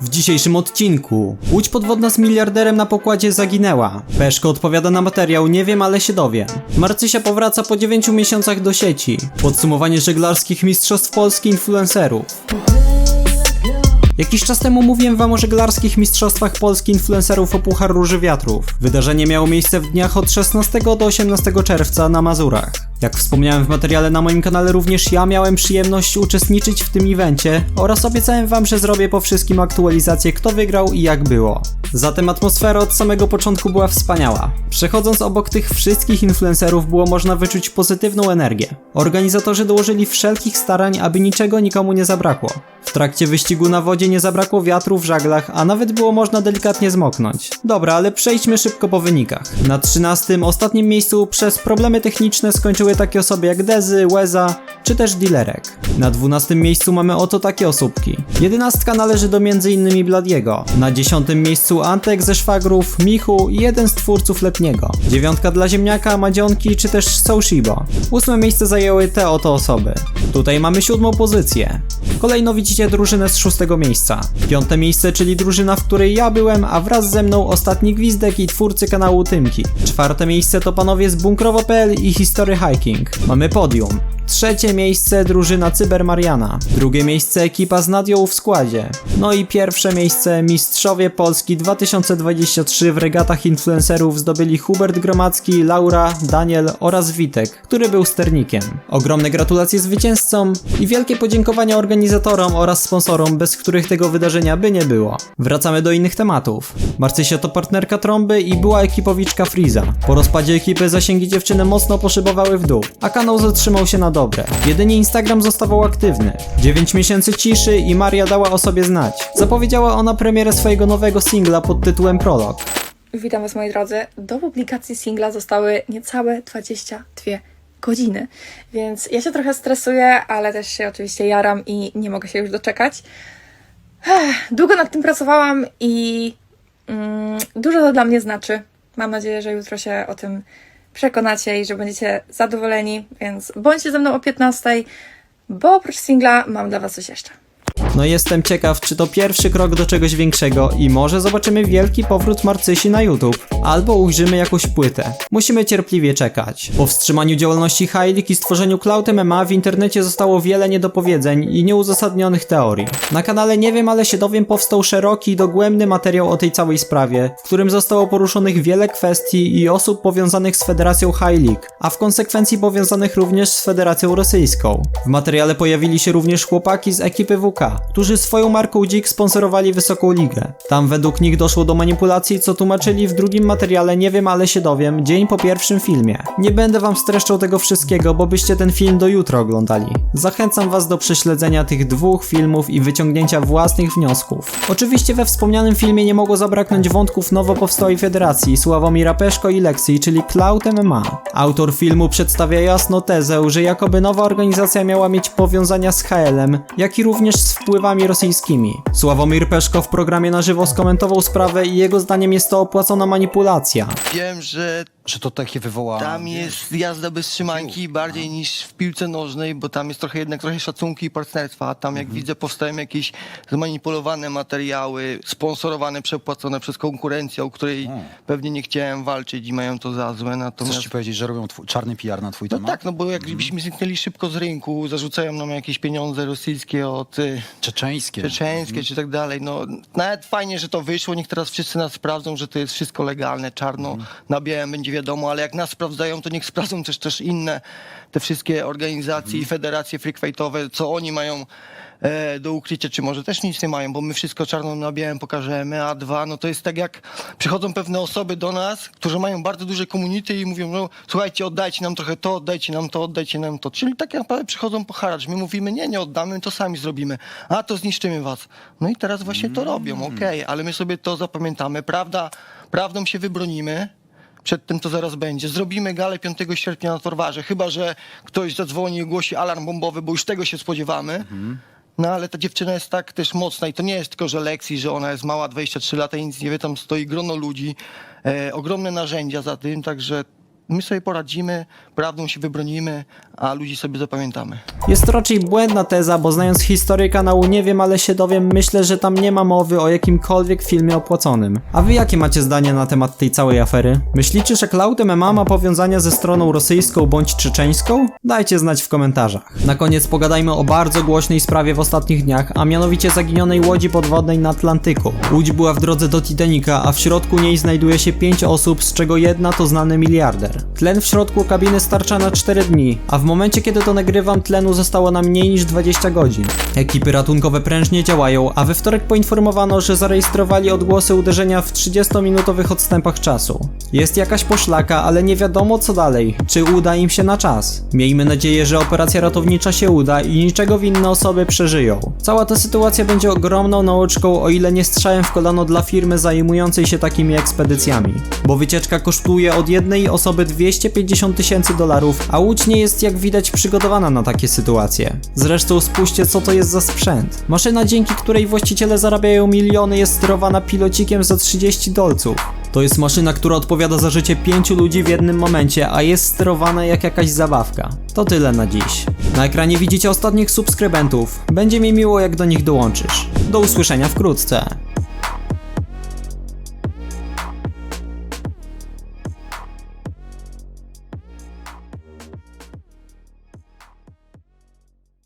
W dzisiejszym odcinku Łódź podwodna z miliarderem na pokładzie zaginęła. Peszko odpowiada na materiał Nie wiem, ale się dowiem. Marcysia powraca po 9 miesiącach do sieci. Podsumowanie żeglarskich mistrzostw Polski influencerów. Jakiś czas temu mówiłem wam o żeglarskich mistrzostwach Polski influencerów o Puchar Róży Wiatrów. Wydarzenie miało miejsce w dniach od 16 do 18 czerwca na Mazurach. Jak wspomniałem w materiale na moim kanale, również ja miałem przyjemność uczestniczyć w tym evencie oraz obiecałem wam, że zrobię po wszystkim aktualizację kto wygrał i jak było. Zatem atmosfera od samego początku była wspaniała. Przechodząc obok tych wszystkich influencerów było można wyczuć pozytywną energię. Organizatorzy dołożyli wszelkich starań, aby niczego nikomu nie zabrakło. W trakcie wyścigu na wodzie nie zabrakło wiatru w żaglach, a nawet było można delikatnie zmoknąć. Dobra, ale przejdźmy szybko po wynikach. Na 13 ostatnim miejscu przez problemy techniczne skończyły takie osoby jak Dezy, Łeza czy też Dilerek. Na 12 miejscu mamy oto takie osóbki. Jedenastka należy do m.in. Bladiego. Na 10 miejscu Antek ze szwagrów, Michu i jeden z twórców letniego. Dziewiątka dla ziemniaka, Madzionki czy też Soushibo. Ósme miejsce zajęły te oto osoby. Tutaj mamy siódmą pozycję. Kolejno widzicie drużynę z szóstego miejsca. Piąte miejsce, czyli drużyna, w której ja byłem, a wraz ze mną ostatni gwizdek i twórcy kanału Tymki. Czwarte miejsce to panowie z bunkrowo.pl i History Hiking. Mamy podium. Trzecie miejsce drużyna Cyber Mariana. Drugie miejsce ekipa z Nadią w składzie. No i pierwsze miejsce mistrzowie Polski 2023 w regatach influencerów zdobyli Hubert Gromacki, Laura, Daniel oraz Witek, który był sternikiem. Ogromne gratulacje zwycięzcom i wielkie podziękowania organizatorom oraz sponsorom, bez których tego wydarzenia by nie było. Wracamy do innych tematów. Marcysia to partnerka trąby i była ekipowiczka Friza. Po rozpadzie ekipy zasięgi dziewczyny mocno poszybowały w dół, a kanał zatrzymał się na dobre. Jedynie Instagram zostawał aktywny. 9 miesięcy ciszy i Maria dała o sobie znać. Zapowiedziała ona premierę swojego nowego singla pod tytułem Prolog. Witam Was moi drodzy. Do publikacji singla zostały niecałe 22 godziny, więc ja się trochę stresuję, ale też się oczywiście jaram i nie mogę się już doczekać. Ech, Długo nad tym pracowałam i mm, dużo to dla mnie znaczy. Mam nadzieję, że jutro się o tym przekonacie i że będziecie zadowoleni, więc bądźcie ze mną o 15, bo oprócz singla mam dla Was coś jeszcze. No jestem ciekaw, czy to pierwszy krok do czegoś większego i może zobaczymy wielki powrót Marcysi na YouTube, albo ujrzymy jakąś płytę. Musimy cierpliwie czekać. Po wstrzymaniu działalności Heilig i stworzeniu Cloud MMA w internecie zostało wiele niedopowiedzeń i nieuzasadnionych teorii. Na kanale Nie wiem, ale się dowiem powstał szeroki i dogłębny materiał o tej całej sprawie, w którym zostało poruszonych wiele kwestii i osób powiązanych z Federacją League, a w konsekwencji powiązanych również z Federacją Rosyjską. W materiale pojawili się również chłopaki z ekipy WK, którzy swoją marką Dzik sponsorowali Wysoką Ligę. Tam według nich doszło do manipulacji, co tłumaczyli w drugim materiale Nie wiem, ale się dowiem, dzień po pierwszym filmie. Nie będę wam streszczał tego wszystkiego, bo byście ten film do jutra oglądali. Zachęcam was do prześledzenia tych dwóch filmów i wyciągnięcia własnych wniosków. Oczywiście we wspomnianym filmie nie mogło zabraknąć wątków nowo powstałej federacji Sławomira Peszko i Lexi, czyli Cloud MMA. Autor filmu przedstawia jasno tezę, że jakoby nowa organizacja miała mieć powiązania z HL-em, jak i również z wpływami rosyjskimi. Sławomir Peszko w programie na żywo skomentował sprawę i jego zdaniem jest to opłacona manipulacja. Wiem, że Że to takie wywoła. tam jest jazda bez trzymanki bardziej niż w piłce nożnej, bo tam jest trochę jednak trochę szacunku i partnerstwa. A tam jak widzę powstają jakieś zmanipulowane materiały, sponsorowane, przepłacone przez konkurencję, o której pewnie nie chciałem walczyć i mają to za złe. Chcesz Natomiast ci powiedzieć, że robią twój, czarny PR na twój no temat? tak, no bo jakbyśmy zniknęli szybko z rynku, zarzucają nam jakieś pieniądze rosyjskie od y, Czeczeńskie. czeczeńskie czy tak dalej. No, nawet fajnie, że to wyszło. Niech teraz wszyscy nas sprawdzą, że to jest wszystko legalne, czarno na białym będzie wiadomo, ale jak nas sprawdzają, to niech sprawdzą też też inne te wszystkie organizacje i federacje freakfightowe, co oni mają e, do ukrycia, czy może też nic nie mają, bo my wszystko czarno na białym pokażemy, a dwa, no to jest tak jak przychodzą pewne osoby do nas, którzy mają bardzo duże community i mówią, no słuchajcie, oddajcie nam trochę to, oddajcie nam to, oddajcie nam to. Czyli tak naprawdę przychodzą po haracz. My mówimy, nie, nie oddamy, to sami zrobimy. A to zniszczymy was. No i teraz właśnie to robią, okej, ale my sobie to zapamiętamy. Prawda, prawdą się wybronimy. Przed tym, co zaraz będzie. Zrobimy galę 5 sierpnia na Torwarze. Chyba, że ktoś zadzwoni i ogłosi alarm bombowy, bo już tego się spodziewamy. No ale ta dziewczyna jest tak też mocna i to nie jest tylko, że Lexi, że ona jest mała, 23 lata i nic nie wie, tam stoi grono ludzi, e, ogromne narzędzia za tym, także my sobie poradzimy, prawdą się wybronimy, a ludzi sobie zapamiętamy. Jest to raczej błędna teza, bo znając historię kanału nie wiem, ale się dowiem, myślę, że tam nie ma mowy o jakimkolwiek filmie opłaconym. A wy jakie macie zdanie na temat tej całej afery? Myślicie, że Cloud MMA ma powiązania ze stroną rosyjską bądź czeczeńską? Dajcie znać w komentarzach. Na koniec pogadajmy o bardzo głośnej sprawie w ostatnich dniach, a mianowicie zaginionej łodzi podwodnej na Atlantyku. Łódź była w drodze do Titanica, a w środku niej znajduje się 5 osób, z czego jedna to znany miliarder. Tlen w środku kabiny starcza na 4 dni, a w momencie kiedy to nagrywam tlenu zostało na mniej niż 20 godzin. Ekipy ratunkowe prężnie działają, a we wtorek poinformowano, że zarejestrowali odgłosy uderzenia w 30-minutowych odstępach czasu. Jest jakaś poszlaka, ale nie wiadomo co dalej, czy uda im się na czas. Miejmy nadzieję, że operacja ratownicza się uda i niczego winne osoby przeżyją. Cała ta sytuacja będzie ogromną nauczką, o ile nie strzałem w kolano dla firmy zajmującej się takimi ekspedycjami. Bo wycieczka kosztuje od jednej osoby 250 tysięcy dolarów, a łódź nie jest jak widać przygotowana na takie sytuacje. Zresztą spójrzcie co to jest za sprzęt. Maszyna dzięki której właściciele zarabiają miliony jest sterowana pilocikiem za 30 dolców. To jest maszyna, która odpowiada za życie pięciu ludzi w jednym momencie, a jest sterowana jak jakaś zabawka. To tyle na dziś. Na ekranie widzicie ostatnich subskrybentów. Będzie mi miło jak do nich dołączysz. Do usłyszenia wkrótce.